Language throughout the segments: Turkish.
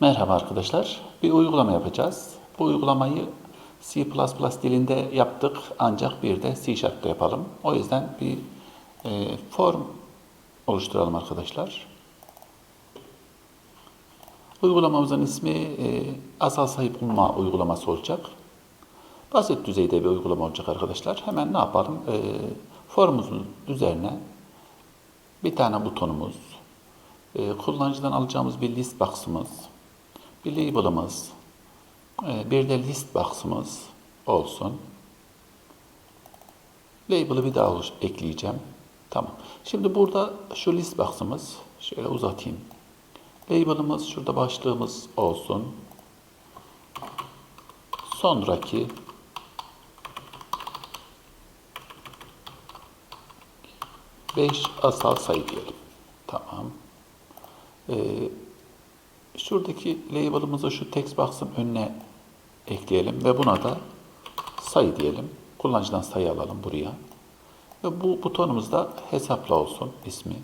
Merhaba arkadaşlar. Bir uygulama yapacağız. Bu uygulamayı C++ dilinde yaptık ancak bir de C Sharp'ta yapalım. O yüzden bir e, form oluşturalım arkadaşlar. Uygulamamızın ismi e, asal sayı bulma uygulaması olacak. Basit düzeyde bir uygulama olacak arkadaşlar. Hemen ne yapalım? E, formumuzun üzerine bir tane butonumuz, e, kullanıcıdan alacağımız bir list box'ımız, bir label'ımız, e, bir de list box'ımız olsun. Label'ı bir daha ekleyeceğim. Tamam. Şimdi burada şu list box'ımız, şöyle uzatayım. Label'ımız, şurada başlığımız olsun. Sonraki beş asal sayı diyelim. Tamam. Ee, şuradaki label'ımızı şu text box'ın önüne ekleyelim ve buna da sayı diyelim. Kullanıcıdan sayı alalım buraya. Ve bu butonumuz da hesapla olsun ismi.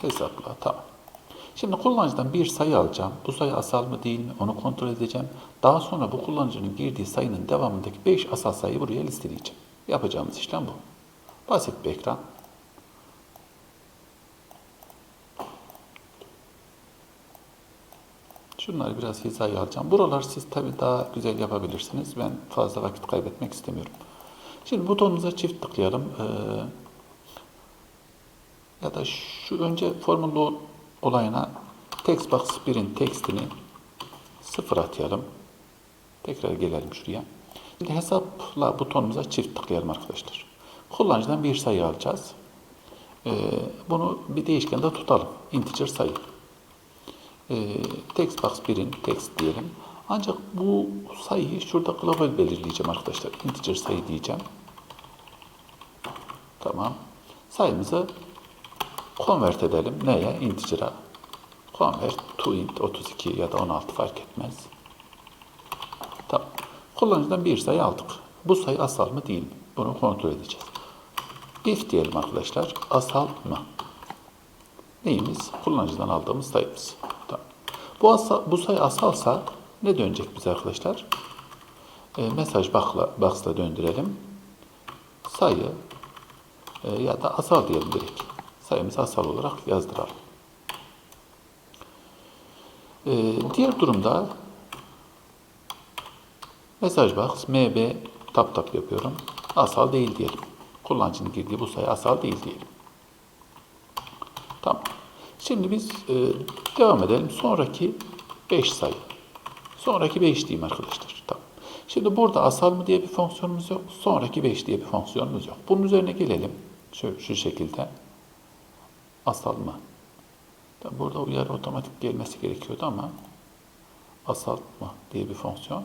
Hesapla tamam. Şimdi kullanıcıdan bir sayı alacağım. Bu sayı asal mı değil mi onu kontrol edeceğim. Daha sonra bu kullanıcının girdiği sayının devamındaki 5 asal sayıyı buraya listeleyeceğim. Yapacağımız işlem bu. Basit bir ekran. Şunları biraz hizaya alacağım. Buralar siz tabii daha güzel yapabilirsiniz. Ben fazla vakit kaybetmek istemiyorum. Şimdi butonumuza çift tıklayalım. Ee, ya da şu önce formül olayına text box 1'in tekstini sıfır atayalım. Tekrar gelelim şuraya. Şimdi hesapla butonumuza çift tıklayalım arkadaşlar. Kullanıcıdan bir sayı alacağız. Ee, bunu bir değişkende tutalım. Integer sayı. Ee, text box 1'in text diyelim. Ancak bu sayıyı şurada global belirleyeceğim arkadaşlar. Integer sayı diyeceğim. Tamam. Sayımızı convert edelim. Neye? Integer'a. Convert to int 32 ya da 16 fark etmez. Tamam. Kullanıcıdan bir sayı aldık. Bu sayı asal mı değil mi? Bunu kontrol edeceğiz. If diyelim arkadaşlar. Asal mı? Neyimiz? Kullanıcıdan aldığımız sayımız. Bu, asal, bu sayı asalsa ne dönecek bize arkadaşlar? E, mesaj box'la, box'la döndürelim. Sayı e, ya da asal diyelim direkt. Sayımızı asal olarak yazdıralım. E, diğer durumda mesaj box mb tap tap yapıyorum. Asal değil diyelim. Kullanıcının girdiği bu sayı asal değil diyelim. Tamam. Şimdi biz e, devam edelim. Sonraki 5 sayı. Sonraki 5 diyeyim arkadaşlar. Tamam. Şimdi burada asal mı diye bir fonksiyonumuz yok. Sonraki 5 diye bir fonksiyonumuz yok. Bunun üzerine gelelim. Şu, şu şekilde. Asal mı? Burada uyarı otomatik gelmesi gerekiyordu ama asal mı diye bir fonksiyon.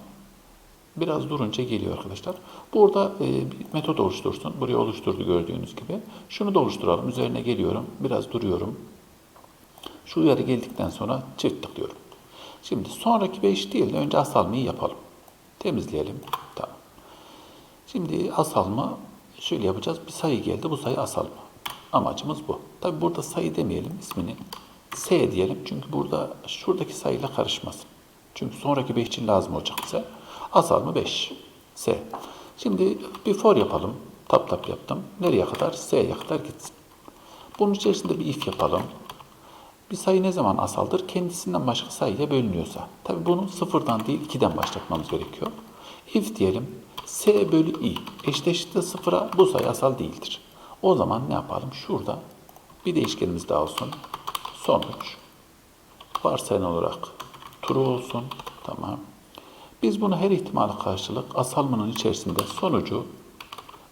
Biraz durunca geliyor arkadaşlar. Burada e, bir metot oluştursun. Buraya oluşturdu gördüğünüz gibi. Şunu da oluşturalım. Üzerine geliyorum. Biraz duruyorum. Şu uyarı geldikten sonra çift tıklıyorum. Şimdi sonraki 5 değil de önce asalmayı yapalım. Temizleyelim. Tamam. Şimdi asalma şöyle yapacağız. Bir sayı geldi. Bu sayı asalma. Amacımız bu. Tabi burada sayı demeyelim ismini. S diyelim. Çünkü burada şuradaki sayıyla karışmasın. Çünkü sonraki 5 için lazım olacak bize. Asal mı 5? S. Şimdi bir for yapalım. Tap tap yaptım. Nereye kadar? S'ye kadar gitsin. Bunun içerisinde bir if yapalım. Bir sayı ne zaman asaldır? Kendisinden başka sayıya bölünüyorsa. Tabi bunu sıfırdan değil 2'den başlatmamız gerekiyor. If diyelim S bölü i eşdeğiştir sıfıra bu sayı asal değildir. O zaman ne yapalım? Şurada bir değişkenimiz daha olsun. Sonuç. Varsayılan olarak true olsun. Tamam. Biz bunu her ihtimale karşılık asalmanın içerisinde sonucu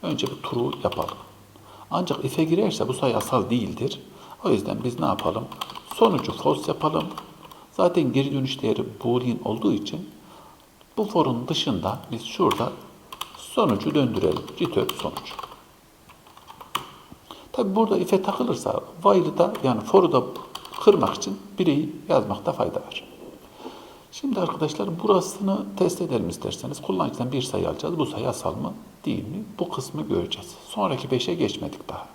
önce bir true yapalım. Ancak if'e girerse bu sayı asal değildir. O yüzden biz ne yapalım? Sonucu false yapalım. Zaten geri dönüş değeri boolean olduğu için bu for'un dışında biz şurada sonucu döndürelim. Return sonuç. Tabi burada if'e takılırsa while'ı da yani for'u da kırmak için bireyi yazmakta fayda var. Şimdi arkadaşlar burasını test edelim isterseniz. Kullanıcıdan bir sayı alacağız. Bu sayı asal mı değil mi? Bu kısmı göreceğiz. Sonraki 5'e geçmedik daha.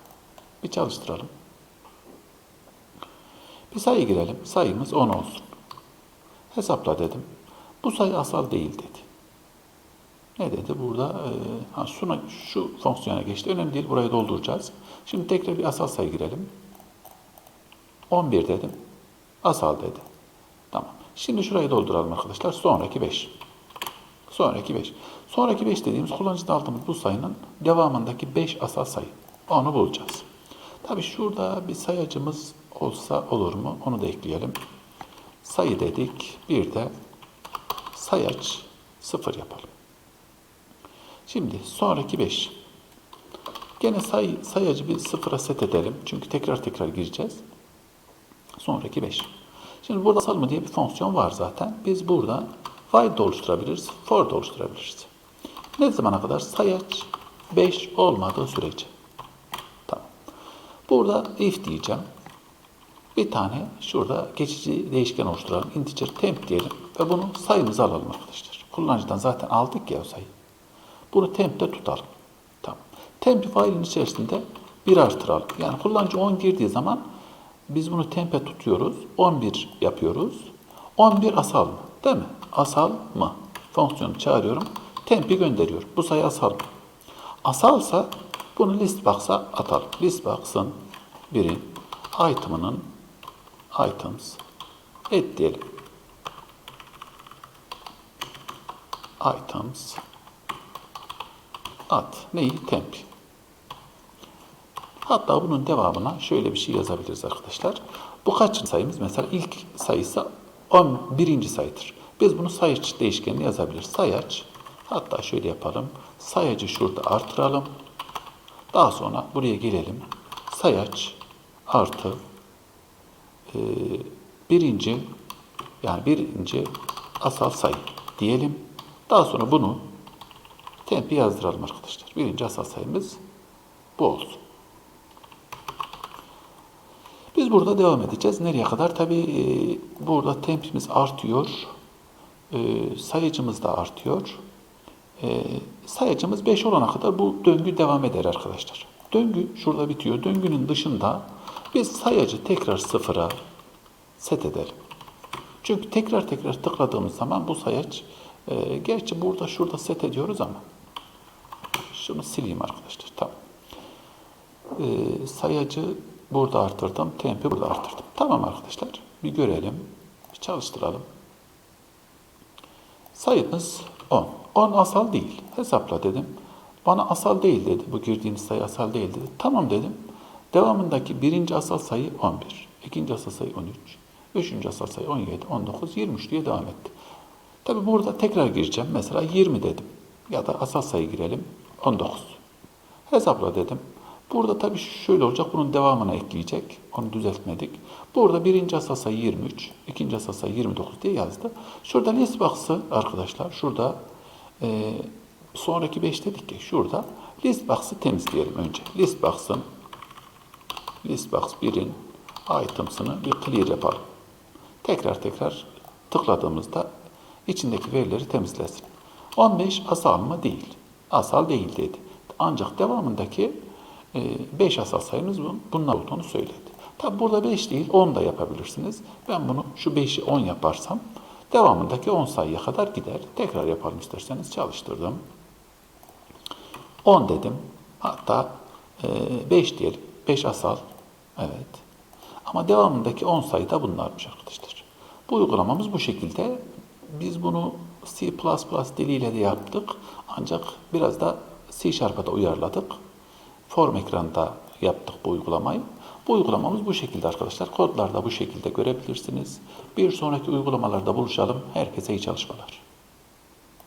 Bir çalıştıralım. Bir sayı girelim. Sayımız 10 olsun. Hesapla dedim. Bu sayı asal değil dedi. Ne dedi? Burada e, ha, şuna, şu fonksiyona geçti. Önemli değil. Burayı dolduracağız. Şimdi tekrar bir asal sayı girelim. 11 dedim. Asal dedi. Tamam. Şimdi şurayı dolduralım arkadaşlar. Sonraki 5. Sonraki 5. Sonraki 5 dediğimiz kullanıcıda aldığımız bu sayının devamındaki 5 asal sayı. Onu bulacağız. Tabi şurada bir sayacımız olsa olur mu? Onu da ekleyelim. Sayı dedik. Bir de sayaç 0 yapalım. Şimdi sonraki 5. Gene say, sayacı bir sıfıra set edelim. Çünkü tekrar tekrar gireceğiz. Sonraki 5. Şimdi burada asal mı diye bir fonksiyon var zaten. Biz burada while de oluşturabiliriz, for da oluşturabiliriz. Ne zamana kadar? Sayaç 5 olmadığı sürece. Tamam. Burada if diyeceğim. Bir tane şurada geçici değişken oluşturalım. Integer temp diyelim ve bunu sayımıza alalım arkadaşlar. Kullanıcıdan zaten aldık ya o sayı. Bunu temp'te tutalım. Tamam. Temp file'in içerisinde bir artıralım. Yani kullanıcı 10 girdiği zaman biz bunu temp'e tutuyoruz. 11 yapıyoruz. 11 asal mı? Değil mi? Asal mı? Fonksiyonu çağırıyorum. Temp'i gönderiyorum. Bu sayı asal mı? Asalsa bunu list box'a atalım. List box'ın birin item'ının items et diyelim. items at neyi temp. Hatta bunun devamına şöyle bir şey yazabiliriz arkadaşlar. Bu kaç sayımız? Mesela ilk sayısı 11. sayıdır. Biz bunu sayaç değişkenine yazabiliriz. Sayaç hatta şöyle yapalım. Sayacı şurada artıralım. Daha sonra buraya gelelim. Sayaç artı e, birinci yani birinci asal sayı diyelim. Daha sonra bunu tempi yazdıralım arkadaşlar. Birinci asal sayımız bu olsun. Biz burada devam edeceğiz. Nereye kadar? Tabi e, burada tempimiz artıyor. E, sayıcımız da artıyor. E, sayıcımız 5 olana kadar bu döngü devam eder arkadaşlar. Döngü şurada bitiyor. Döngünün dışında biz sayacı tekrar sıfıra set edelim. Çünkü tekrar tekrar tıkladığımız zaman bu sayaç e, gerçi burada şurada set ediyoruz ama şunu sileyim arkadaşlar. Tamam. E, sayacı burada artırdım. Tempi burada artırdım. Tamam arkadaşlar. Bir görelim. Bir çalıştıralım. Sayımız 10. 10 asal değil. Hesapla dedim. Bana asal değil dedi. Bu girdiğiniz sayı asal değil dedi. Tamam dedim. Devamındaki birinci asal sayı 11. ikinci asal sayı 13. Üçüncü asal sayı 17, 19, 23 diye devam etti. Tabi burada tekrar gireceğim. Mesela 20 dedim. Ya da asal sayı girelim. 19. Hesapla dedim. Burada tabii şöyle olacak. Bunun devamına ekleyecek. Onu düzeltmedik. Burada birinci asal sayı 23, ikinci asal sayı 29 diye yazdı. Şurada list box'ı arkadaşlar şurada e, sonraki 5 dedik ki şurada list box'ı temizleyelim önce. List box'ın list box 1'in items'ını bir clear yapalım. Tekrar tekrar tıkladığımızda içindeki verileri temizlesin. 15 asal mı? Değil. Asal değil dedi. Ancak devamındaki 5 asal sayımız bunlar olduğunu söyledi. Tabi burada 5 değil 10 da yapabilirsiniz. Ben bunu şu 5'i 10 yaparsam devamındaki 10 sayıya kadar gider. Tekrar yapalım isterseniz çalıştırdım. 10 dedim. Hatta 5 diyelim. 5 asal. Evet. Ama devamındaki 10 sayı da bunlarmış arkadaşlar. Bu uygulamamız bu şekilde. Biz bunu C++ diliyle de yaptık. Ancak biraz da C Sharp'a da uyarladık. Form ekranda yaptık bu uygulamayı. Bu uygulamamız bu şekilde arkadaşlar. Kodlarda bu şekilde görebilirsiniz. Bir sonraki uygulamalarda buluşalım. Herkese iyi çalışmalar.